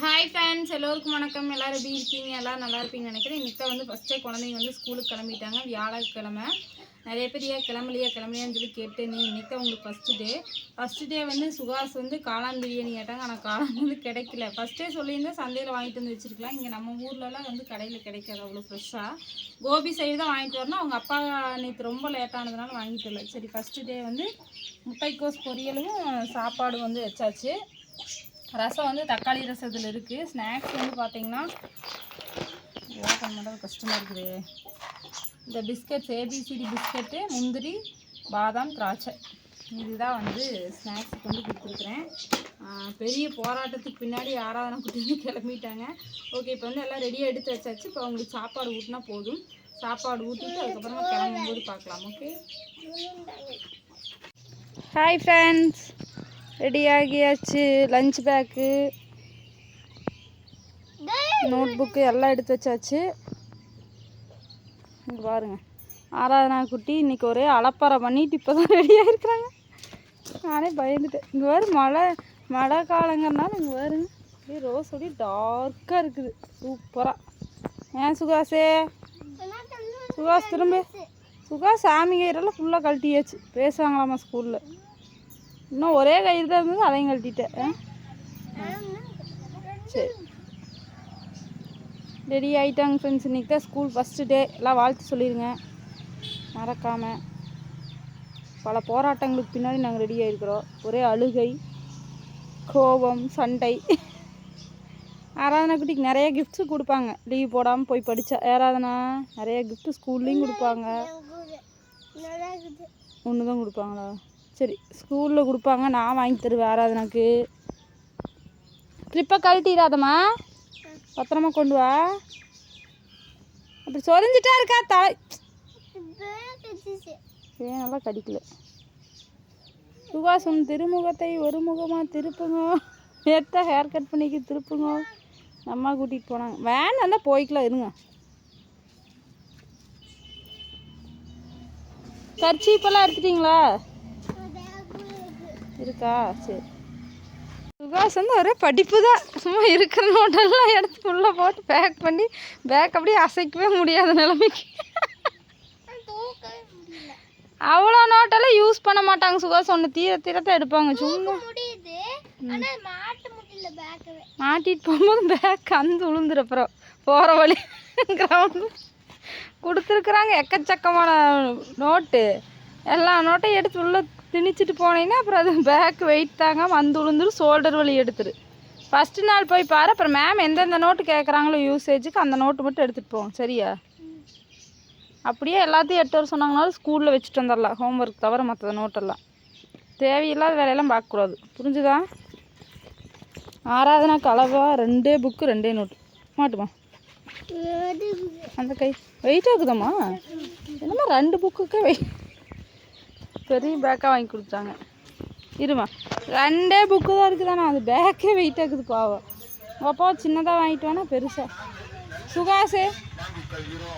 Hi friends எல்லோருக்கும் வணக்கம். எல்லாரும் எப்படி இருக்கீங்க? எல்லோரும் நல்லா இருப்பீங்கன்னு நினைக்கிறேன். இன்றைக்கி தான் வந்து ஃபஸ்ட்டே குழந்தைங்க வந்து ஸ்கூலுக்கு கிளம்பிட்டாங்க. வியாழக்கிழமை. நிறைய பேர் ஏன் கிளம்பலையா கிளம்பலையான்னு சொல்லி கேட்டு நீ இன்றைக்கி தான் உங்களுக்கு ஃபஸ்ட்டு டே ஃபஸ்ட்டு டே வந்து சுகாஸ் வந்து காளான் பிரியாணி கேட்டாங்க ஆனால் காளான் வந்து கிடைக்கல. ஃபஸ்ட்டே சொல்லியிருந்தா சந்தையில் வாங்கிட்டு வந்து வச்சுருக்கலாம். இங்கே நம்ம ஊர்லலாம் வந்து கடையில் கிடைக்காது. அவ்வளோ ஃப்ரெஷ்ஷாக கோபி சைடு தான் வாங்கிட்டு வரணும். அவங்க அப்பா நேற்று ரொம்ப லேட்டானதுனால வாங்கிட்டு வரல. சரி ஃபஸ்ட்டு டே வந்து முட்டைக்கோஸ் பொரியலும் சாப்பாடு வந்து வச்சாச்சு. ரசம் வந்து தக்காளி ரசத்தில் இருக்குது ஸ்நாக்ஸ் வந்து பார்த்தீங்கன்னா ஓப்பன் பண்ணுறது கஷ்டமாக இருக்குது. இந்த பிஸ்கட்ஸ் ஏபிசிடி பிஸ்கட்டு முந்திரி பாதாம் திராட்சை. இதுதான் வந்து ஸ்நாக்ஸுக்கு வந்து கொடுத்துருக்குறேன். பெரிய போராட்டத்துக்கு பின்னாடி ஆராதனை குட்டி கிளம்பிட்டாங்க. ஓகே இப்போ வந்து எல்லாம் ரெடியாக எடுத்து வச்சாச்சு. இப்போ அவங்களுக்கு சாப்பாடு ஊட்டினா போதும். சாப்பாடு ஊட்டிட்டு அதுக்கப்புறமா கிளம்பும்போது பார்க்கலாம். ஓகே ஹாய் ஃப்ரெண்ட்ஸ் ரெடி ஆகியாச்சு. லஞ்ச் பேக்கு நோட் புக்கு எல்லாம் எடுத்து வச்சாச்சு. இங்கே பாருங்க. ஆராதனா குட்டி இன்னைக்கு ஒரே அலப்பறை பண்ணிட்டு இப்போ தான் ரெடியாக இருக்கிறாங்க நானே பயந்துட்டேன். இங்கே வரும் மழை மழை காலங்கிறனால இங்கே வருங்க அப்படியே ரோஸ் அப்படியே டார்க்காக இருக்குது. சூப்பராக ஏன் சுகாசே? சுகாஸ் திரும்ப. சுகாஸ் சாமி கயிறெல்லாம் ஃபுல்லாக கழட்டியாச்சு. பேசுவாங்களாமா ஸ்கூலில் இன்னும் ஒரே கயிறு தான் இருந்தது அதையும் கழட்டிட்டேன். ஆ? சரி. ரெடி ஆகிட்டாங்க ஃப்ரெண்ட்ஸ் இன்றைக்கி தான் ஸ்கூல் ஃபஸ்ட்டு டே எல்லாம் வாழ்த்து சொல்லிடுங்க மறக்காமல் பல போராட்டங்களுக்கு பின்னாடி நாங்கள் ரெடி ஆகிருக்கிறோம் ஒரே அழுகை கோபம் சண்டை. ஆராதனா குட்டிக்கு நிறைய கிஃப்ட்ஸு கொடுப்பாங்க. லீவ் போடாமல் போய் படித்தா ஆராதனா நிறைய கிஃப்ட்டு ஸ்கூல்லேயும் கொடுப்பாங்க. ஒன்று தான் கொடுப்பாங்களா? சரி ஸ்கூலில் கொடுப்பாங்க நான் வாங்கி தருவேன் ஆராதனாக்கு ட்ரிப்பை கழட்டிடாதம்மா. பத்திரமா கொண்டு வா. அப்படி சொரிஞ்சிட்டா இருக்கா தலை? ஏன் நல்லா கடிக்கல. சுபாஷ் உன் திருமுகத்தை ஒரு முகமாக திருப்புங்க. நேற்று ஹேர் கட் பண்ணிக்க திருப்புங்க. அம்மா கூட்டிகிட்டு போனாங்க. வேன் வந்தால் போய்க்கலாம் இருங்க. கர்ச்சீப்பெல்லாம் எடுத்துட்டிங்களா? இருக்கா? சரி. சுகாஸ் வந்து ஒரே படிப்பு தான். சும்மா இருக்கிற நோட்டெல்லாம் எடுத்து உள்ளே போட்டு பேக் பண்ணி பேக் அப்படியே அசைக்கவே முடியாத நிலைமைக்கு. அவ்வளோ நோட்டெல்லாம் யூஸ் பண்ண மாட்டாங்க சுகாஸ் ஒன்று தீர தீரத்தை எடுப்பாங்க. சும்மா மாட்டிட்டு போகும்போது பேக் அந்து விழுந்துரு அப்புறம். போகிற வழி கிரவுண்டு கொடுத்துருக்குறாங்க. எக்கச்சக்கமான நோட்டு எல்லா நோட்டையும் எடுத்து உள்ளே திணிச்சிட்டு போனீங்கன்னா அப்புறம் அது பேக் வெயிட் தாங்க வந்து விழுந்துரும் ஷோல்டர் வலி எடுத்துரு. ஃபஸ்ட்டு நாள் போய் பாரு அப்புறம் மேம் எந்தெந்த நோட்டு கேட்குறாங்களோ யூசேஜுக்கு அந்த நோட்டு மட்டும் எடுத்துகிட்டு போவோம் சரியா? அப்படியே எல்லாத்தையும் எட்டு வர சொன்னாங்கனாலும் ஸ்கூலில் வச்சுட்டு வந்துடலாம் ஹோம்ஒர்க் தவிர மற்ற நோட்டெல்லாம் தேவையில்லாத வேலையெல்லாம் பார்க்கக்கூடாது. புரிஞ்சுதா? ஆராதனாக்கு அளவாக ரெண்டே புக்கு ரெண்டே நோட்டு மாட்டுமா? அந்த கை வெயிட் ஆகுதாம்மா? என்னம்மா ரெண்டு புக்குக்கே வெயிட் பெரிய பேக்காக வாங்கி கொடுத்தாங்க. இருமா ரெண்டே புக்கு தான் இருக்குதாண்ணா அது பேக்கே வெயிட் ஆகுது பாவம். உங்கள் அப்பா சின்னதாக வாங்கிட்டு வேணா பெருசாக சுகாசு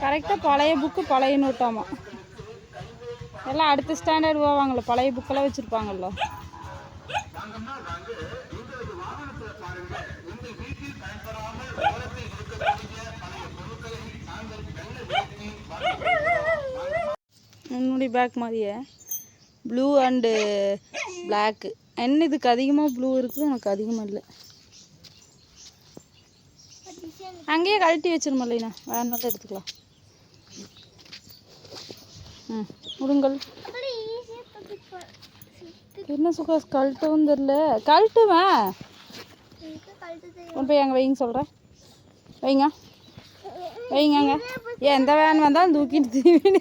கரெக்டாக பழைய புக்கு பழைய நோட்டாமா எல்லாம் அடுத்த ஸ்டாண்டர்ட் போவாங்கள்ல பழைய புக்கெல்லாம் வச்சுருப்பாங்கல்ல. என்னுடைய பேக் மாதிரியே. ப்ளூ அண்டு பிளாக்கு என்ன இதுக்கு அதிகமாக ப்ளூ இருக்குது உனக்கு அதிகமாக இல்லை. அங்கேயே கழட்டி வச்சிருமா இல்லைண்ணா வேணுனாலும் எடுத்துக்கலாம். ம் முடுங்கல் என்ன சுகாஸ் கழட்டவும் தெரில. கழட்டுவேன். கொண்டு போய் அங்கே வைங்க சொல்கிறேன் வைங்க. வைங்க ஏன் எந்த வேன் வந்தாலும் தூக்கிட்டு தீவினு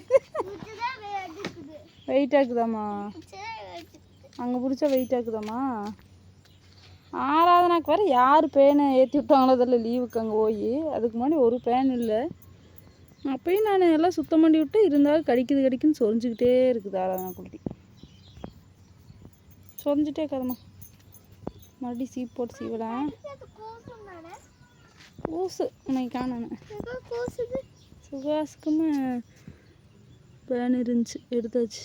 வெயிட் ஆக்குதாம்மா. அங்கே பிடிச்சா வெயிட் ஆக்குதாம்மா. ஆராதனாக்கு வேறு யார் பேனை ஏற்றி விட்டாங்களோ அதில் லீவுக்கு அங்கே போய். அதுக்கு முன்னாடி ஒரு பேன் இல்லை. அப்பயும் நான் எல்லாம் சுத்தம் பண்ணி விட்டு இருந்தாலும் கடிக்குது கடிக்குன்னு சொரிஞ்சுக்கிட்டே இருக்குது ஆராதனா குட்டி. சொரிஞ்சிட்டே இருக்காதம்மா. மறுபடியும் சீப் போட்டு சீவலாம். ஊசு உன்னைக்கு காணானு சுகாஸுக்குமே வேன் இருந்துச்சு எடுத்தாச்சு.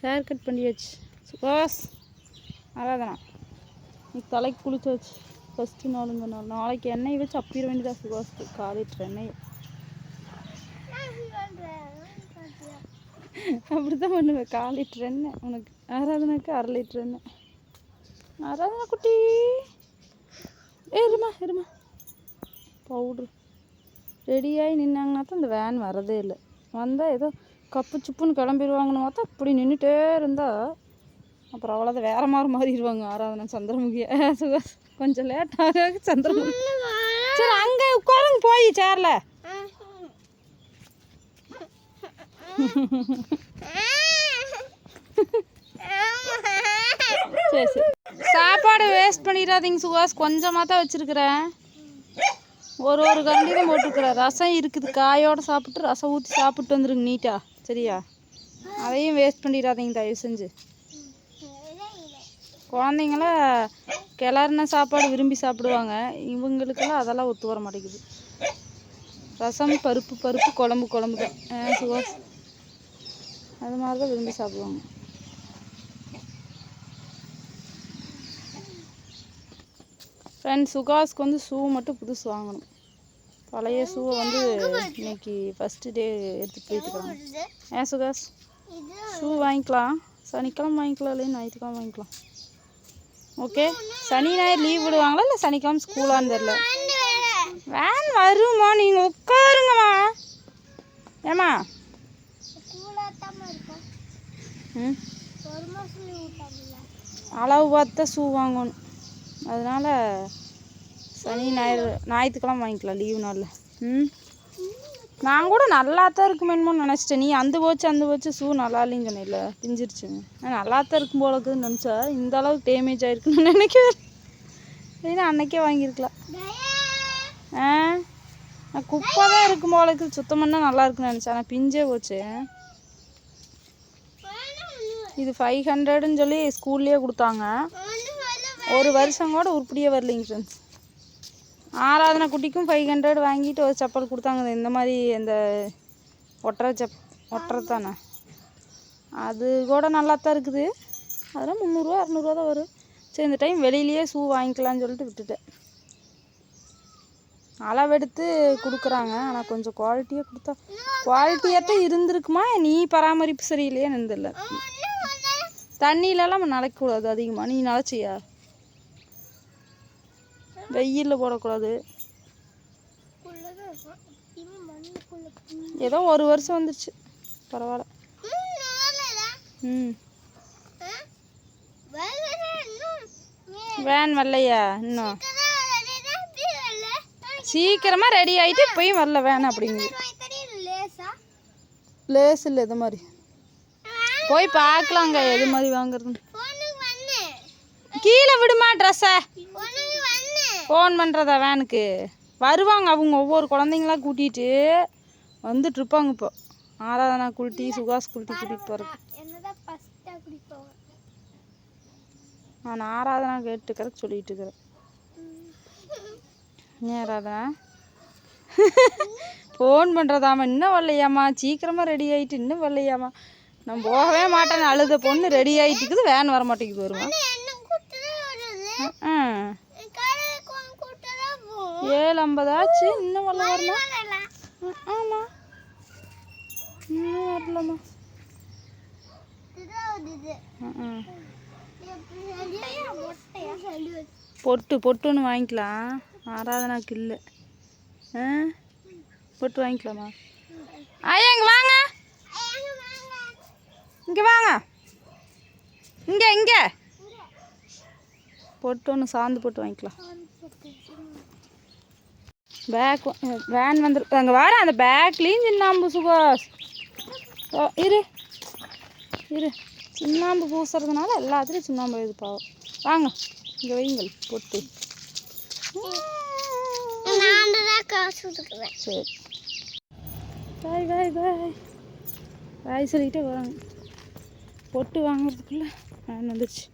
ஹேர் கட் பண்ணியாச்சு. சுகாஸ் ஆராதனா நீ தலைக்கு குளிச்சாச்சு. ஃபஸ்ட்டு நாளுங்க நாள் நாளைக்கு எண்ணெய் வச்சு அப்பிட வேண்டியதா சுகாஸ்து கால் எண்ணெய். அப்படி தான் பண்ணுவேன். கால் லிட்டர் எண்ணெய். உனக்கு ஆராதனாக்கு அரை லிட்டர் எண்ணெய். ஆராதனா குட்டி ஏ இருமா இருமா. பவுட்ரு ரெடியாகி நின்னாங்கன்னா தான் இந்த வேன் வரதே இல்லை. வந்தால் ஏதோ கப்பு சுப்புன்னு கிளம்பிடுவாங்கன்னு பார்த்தா இப்படி நின்றுட்டே இருந்தால் அப்புறம் அவ்வளோதான் வேற மாதிரி மாறிடுவாங்க ஆராதனை சந்திரமுகிய. சுகாஸ் கொஞ்சம் லேட் ஆக சந்திரமுகி. சரி அங்கே உட்காருங்க போய் சேரில் சரி சரி. சாப்பாடு வேஸ்ட் பண்ணிடாதீங்க சுகாஸ் கொஞ்சமாக தான் வச்சுருக்குறேன். ஒரு ஒரு கரண்டி போட்டுருக்குற ரசம் இருக்குது. காயோடு சாப்பிட்டு ரசம் ஊற்றி சாப்பிட்டு வந்துருங்க நீட்டா சரியா? அதையும் வேஸ்ட் பண்ணிடாதீங்க தயவு செஞ்சு. குழந்தைங்கள கிளறின சாப்பாடு விரும்பி சாப்பிடுவாங்க. இவங்களுக்கெல்லாம் அதெல்லாம் ஒத்து வர மாட்டேங்குது. ரசம் பருப்பு பருப்பு குழம்பு குழம்பு தான் ஆ, சுகாஸ் அது மாதிரி தான் விரும்பி சாப்பிடுவாங்க. ஃப்ரெண்ட்ஸ் சுகாஸ்க்கு வந்து ஷூ மட்டும் புதுசு வாங்கணும். பழைய ஷூவை வந்து இன்னைக்கு ஃபஸ்ட்டு டே எடுத்து போயிட்டுருக்காங்க ஏன் சுகாஸ்? ஷூ வாங்கிக்கலாம். சனிக்கிழமை வாங்கிக்கலாம் இல்லை ஞாயிற்றுக்கிழமை வாங்கிக்கலாம். ஓகே சனி ஞாயிறு லீவ் விடுவாங்களா இல்லை சனிக்கிழமை ஸ்கூலான்னு தெரில வேன் வருமா? நீங்கள் உட்காருங்கம்மா. ஏம்மா? ம்? அளவு பார்த்து ஷூ வாங்கணும். அதனால் சனி ஞாயிறு ஞாயிற்றுக்கெல்லாம் வாங்கிக்கலாம் லீவு நாளில். ம்? நான் கூட நல்லா தான் இருக்குமேனு நினச்சிட்டேன். நீ அந்த போச்சு அந்த போச்சு ஷூ நல்லா இல்லைன்னு சொன்னில்ல பிஞ்சிருச்சுங்க நான் நல்லா தான் இருக்கும் போல இருக்குதுன்னு நினச்சா இந்த அளவுக்கு டேமேஜ் ஆயிருக்குன்னு நினைக்கிறேன். இல்லைன்னா அன்னைக்கே வாங்கியிருக்கலாம். ஆ? நான் குப்பை தான் இருக்கும் போல இருக்குது. சுத்தம் பண்ணால் நல்லா இருக்குன்னு நினச்சேன். ஆனால் பிஞ்சே போச்சு. இது ஃபைவ் ஹண்ட்ரடுன்னு சொல்லி ஸ்கூல்லேயே கொடுத்தாங்க. ஒரு வருஷம் கூட உருப்படியே வரலைங்க ஃப்ரெண்ட்ஸ் ஆராதனை குட்டிக்கும் ஃபைவ் ஹண்ட்ரட் வாங்கிட்டு ஒரு செப்பல் கொடுத்தாங்க. இந்த மாதிரி இந்த ஒட்டரை செப் ஒட்டரை தானே அது கூட நல்லா தான் இருக்குது. அதெல்லாம் முந்நூறுரூவா இரநூறுவா தான் வரும். சரி இந்த டைம் வெளியிலேயே ஷூ வாங்கிக்கலான்னு சொல்லிட்டு விட்டுட்டேன். அளவெடுத்து கொடுக்குறாங்க. ஆனால் கொஞ்சம் குவாலிட்டியாக கொடுத்தா குவாலிட்டியாக தான் இருந்திருக்குமா? நீ பராமரிப்பு சரியில்லையே நின்றுல தண்ணியிலலாம் நனைக்கக்கூடாது அதிகமாக நீ நனைச்சியா? வெயிலில் போடக்கூடாது. ஏதோ ஒரு வருஷம் வந்துருச்சு. பரவாயில்ல. ம். வேன் வரலையா இன்னும்? சீக்கிரமாக ரெடி ஆகிட்டு இப்பயும் வரல வேன் அப்படிங்குது லேஸ் இல்லை இது மாதிரி. போய் பார்க்கலாங்க எது மாதிரி வாங்குறதுன்னு. கீழே விடுமா ட்ரெஸ்ஸை ஃபோன் பண்ணுறதா வேனுக்கு வருவாங்க அவங்க ஒவ்வொரு குழந்தைங்களா கூட்டிகிட்டு வந்துட்டு இருப்பாங்க இப்போ. ஆராதனா குல்ட்டி சுகாஸ் குல்ட்டி கூட்டிகிட்டு போகிறதுக்கு நான் ஆராதனா கேட்டுக்கிறதுக்கு சொல்லிட்டு இருக்கிறேன் ஏன் ஆராதனா? ஃபோன் பண்ணுறதாம்மா இன்னும் வரலையாம்மா? சீக்கிரமாக ரெடி ஆகிட்டு இன்னும் வரலையாம்மா? நான் போகவே மாட்டேன்னு அழுத பொண்ணு ரெடி ஆகிட்டு இருக்குது வேன் வர மாட்டேங்குது வருமா ஆ. ஏழு ஐம்பது ஆச்சு இன்னும் வரல வரல ஆமாம் இன்னும் வரலம்மா பொட்டு பொட்டுன்னு வாங்கிக்கலாம். ஆராதனாக்கு இல்லை. ஆ? பொட்டு வாங்கிக்கலாமா? ஐயா இங்கே வாங்க. இங்கே வாங்க. இங்கே இங்கே. பொட்டு ஒன்று சாந்து போட்டு. வாங்கிக்கலாம் பேக் வேன் வந்துரு அங்கே வர அந்த பேக்லேயும் சின்னாம்பு சுபாஷ். இரு. இரு. சுண்ணாம்பு பூசுறதுனால எல்லாத்துலேயும் சுண்ணாம்பு இது பாவம். வாங்க இங்கே வைங்கள் பொட்டு. சரி. பாய் பாய் பாய். பாய் சொல்லிக்கிட்டே வராங்க பொட்டு வாங்குறதுக்குள்ளே வேன் வந்துடுச்சு